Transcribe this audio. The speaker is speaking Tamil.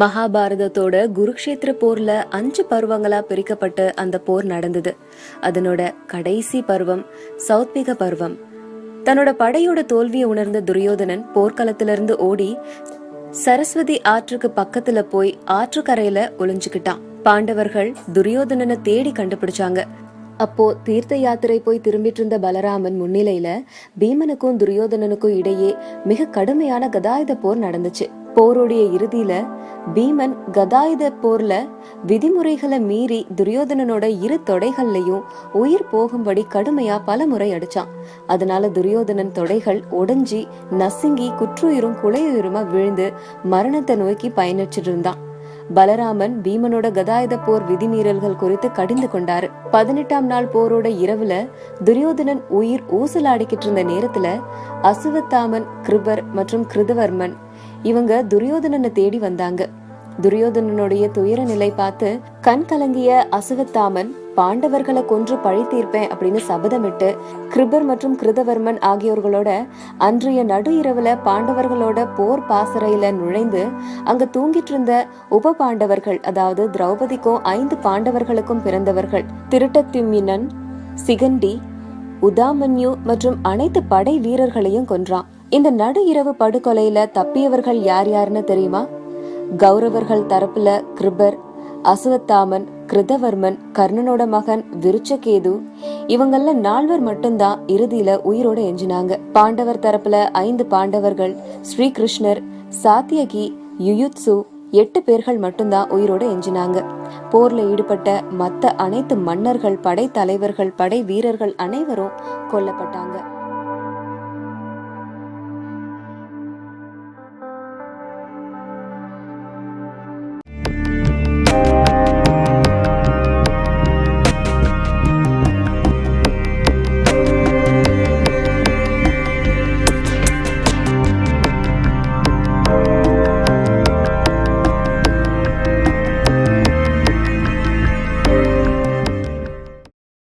மகாபாரதத்தோட குருக்ஷேத்திர போர்ல அஞ்சு பருவங்களா பிரிக்கப்பட்டு அந்த போர் நடந்தது. அதனோட கடைசி பருவம் சௌத்விக பருவம். தன்னோட படையோட தோல்வியை உணர்ந்த துரியோதனன் போர்க்களத்திலிருந்து ஓடி சரஸ்வதி ஆற்றுக்கு பக்கத்துல போய் ஆற்றுக்கரையில ஒளிஞ்சுக்கிட்டான். பாண்டவர்கள் துரியோதனனை தேடி கண்டுபிடிச்சாங்க. அப்போ தீர்த்த யாத்திரை போய் திரும்பிட்டு இருந்த பலராமன் முன்னிலையில பீமனுக்கும் துரியோதனனுக்கும் இடையே மிக கடுமையான கதாயுத போர் நடந்துச்சு. போருடைய இறுதியில பீமன் கதாயுத போர்ல விதிமுறைகளை மீறி துரியோதனனோட இரு தொடைகள்லையும் உயிர் போகும்படி கடுமையா பல முறை அடிச்சான். அதனால துரியோதனன் தொடைகள் உடைஞ்சி நசுங்கி குற்றுயிரும் குலையுயிருமா விழுந்து மரணத்தை நோக்கி பயணிச்சிட்டு இருந்தான். பலராமன் பீமனோட கதாயுத போர் விதிமீறல்கள் குறித்து கடிந்து கொண்டாரு. பதினெட்டாம் நாள் போரோட இரவுல துரியோதனன் உயிர் ஊசலாடிக்கிட்டு இருந்த நேரத்துல அசுவத்தாமன் கிருபர் மற்றும் கிருதவர்மன் இவங்க துரியோதனனை தேடி வந்தாங்க. துரியோதனனுடைய துயர நிலை பார்த்து கண் கலங்கிய அசுவத்தாமன் பாண்டவர்களை கொன்று பழி தீர்ப்பேன் அப்படின்னு சபதமிட்டு கிருபர் மற்றும் கிருதவர்மன் ஆகியோர்களோட அன்றைய நடு இரவுல பாண்டவர்களோட போர் பாசறையில நுழைந்து அங்க தூங்கிட்டு இருந்த உப பாண்டவர்கள் அதாவது திரௌபதிக்கும் ஐந்து பாண்டவர்களுக்கும் பிறந்தவர்கள் திருட்டத்திம்மினன் சிகண்டி உதாமன்யு மற்றும் அனைத்து படை வீரர்களையும் கொன்றான். இந்த நடு இரவு படுகொலையில தப்பியவர்கள் யார் யாருன்னு தெரியுமா? கௌரவர்கள் தரப்புல கிருபர் அசுவத்தாமன் கிருதவர்மன் கர்ணனோட மகன் விருச்சகேது இவங்கள நால்வர் மட்டும்தான் இறுதியில உயிரோட எஞ்சினாங்க. பாண்டவர் தரப்புல ஐந்து பாண்டவர்கள் ஸ்ரீகிருஷ்ணர் சாத்தியகி யுயுத்சு எட்டு பேர்கள் மட்டும்தான் உயிரோட எஞ்சினாங்க. போர்ல ஈடுபட்ட மத்த அனைத்து மன்னர்கள் படை தலைவர்கள் படை வீரர்கள் அனைவரும் கொல்லப்பட்டாங்க.